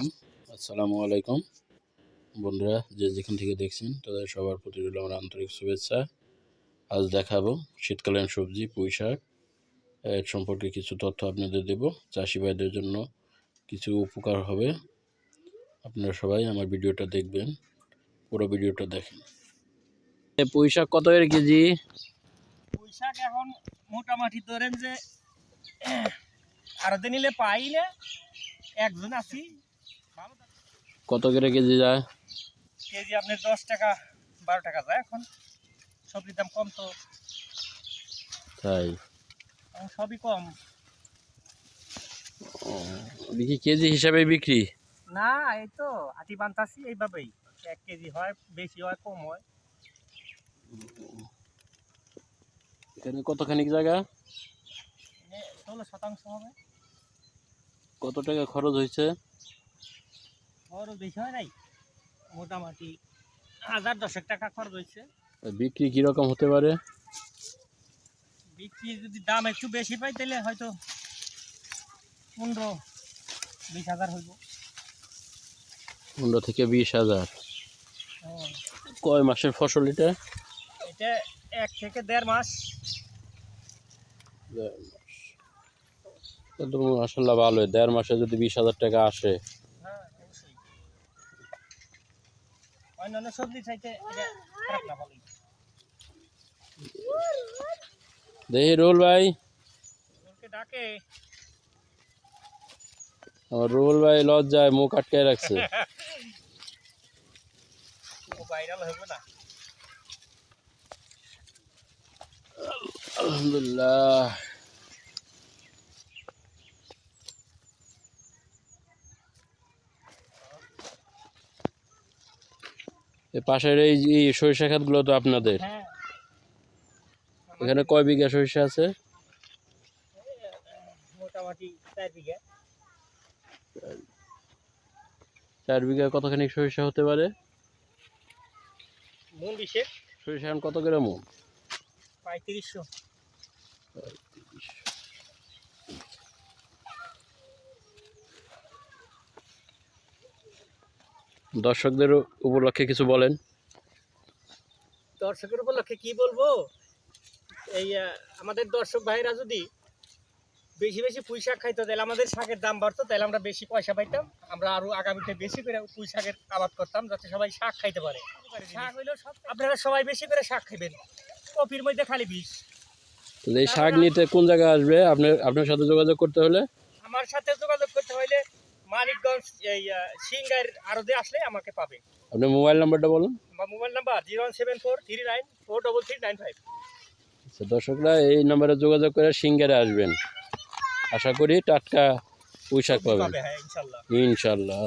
আলাইকুম আসসালামু আলাইকুম। বন্ধুরা যে যেখান থেকে দেখছেন তাদের সবার প্রতি রইল আমার আন্তরিক শুভেচ্ছা। আজ দেখাবো শীতকালীন সবজি পুঁই শাক। এর সম্পর্কে কিছু তথ্য আপনাদের দেব। চাষি ভাইদের জন্য কিছু উপকার হবে। আপনারা সবাই আমার ভিডিওটা দেখবেন পুরো ভিডিওটা দেখেন। পুঁই শাক কত এর কেজি? পুঁই শাক এখন মোটামুটি ধরেন যে আরও দিন নিলে পাই না। একজন আছি। কত করে কেজি যায়? কেজি আপনি দশ টাকা বারো টাকা যায় এখন। সবজির দাম কম তো। তাই? সবই কম। দেখি কেজি হিসাবে বিক্রি? না এই তো আটি বানতাছি এইভাবেই। এক কেজি হয় বেশি হয় কম হয়। এখানে কতখানি জায়গা? ষোলো শতাংশ হবে। কত টাকা খরচ হয়েছে? বড় বেশি হয় নাই? মোটামুটি হাজার দশেক টাকা খরচ হয়েছে বিক্রি কীরকম হতে পারে? বিক্রি যদি দাম একটু বেশি পাই তাহলে হয়তো পনেরো বিশ হাজার হইব। পনেরো থেকে বিশ হাজার। কয় মাসের ফসল এটা? এটা এক থেকে দেড় মাস। তো মাসাল্লাহ ভালোই। দেড় মাসে যদি বিশ হাজার টাকা আসে হ্যাঁ অবশ্যই অন্যান্য সবজি চাইতে এটা খারাপ না ভালোই। দেখি রুল ভাই। ডাকে। আমার রুল ভাই লজ্জায় মুখ আটকায় রাখছে। ভাইরাল হবে না। আলহামদুলিল্লাহ। পাশের এই যে সরিষা খাতগুলো তো আপনাদের। হ্যাঁ। এখানে কয় বিঘা সরিষা আছে? মোটামুটি চার বিঘা। চার বিঘা কতখানি সরিষা হতে পারে? মন বিশেষ সরিষা কত গ্রাম পঁয়ত্রিশশো। দর্শকদের উপলক্ষে কিছু বলেন। দর্শকের উপলক্ষে কি বলব? এই আমাদের দর্শক ভাইরা যদি বেশি বেশি পুঁই শাক খাইতো তাহলে আমাদের শাকের দাম বাড়তো তাহলে আমরা বেশি পয়সা পাইতাম। আমরা আরও আগামীতে বেশি করে পুঁই শাকের আবাদ করতাম যাতে সবাই শাক খাইতে পারে। শাক হইলেও সব- আপনারা সবাই বেশি করে শাক খাইবেন। কপির মধ্যে খালি বিষ। এই শাক নিতে কোন জায়গায় আসবে? আপনার আপনার সাথে যোগাযোগ করতে হলে? আমার সাথে যোগাযোগ করতে হইলে মানিকগঞ্জ এই সিংগার আরদে আসলে আমাকে পাবে। আপনার মোবাইল নাম্বারটা বলুন। Mobile number zero one seven four three nine four double three nine five. আচ্ছা, দর্শকরা এই নাম্বারে যোগাযোগ করে সিঙ্গারে আসবেন। আশা করি টাটকা পয়সা শাক পাবেন। পাবে হ্যাঁ ইনশাল্লাহ। ইনশাল্লাহ।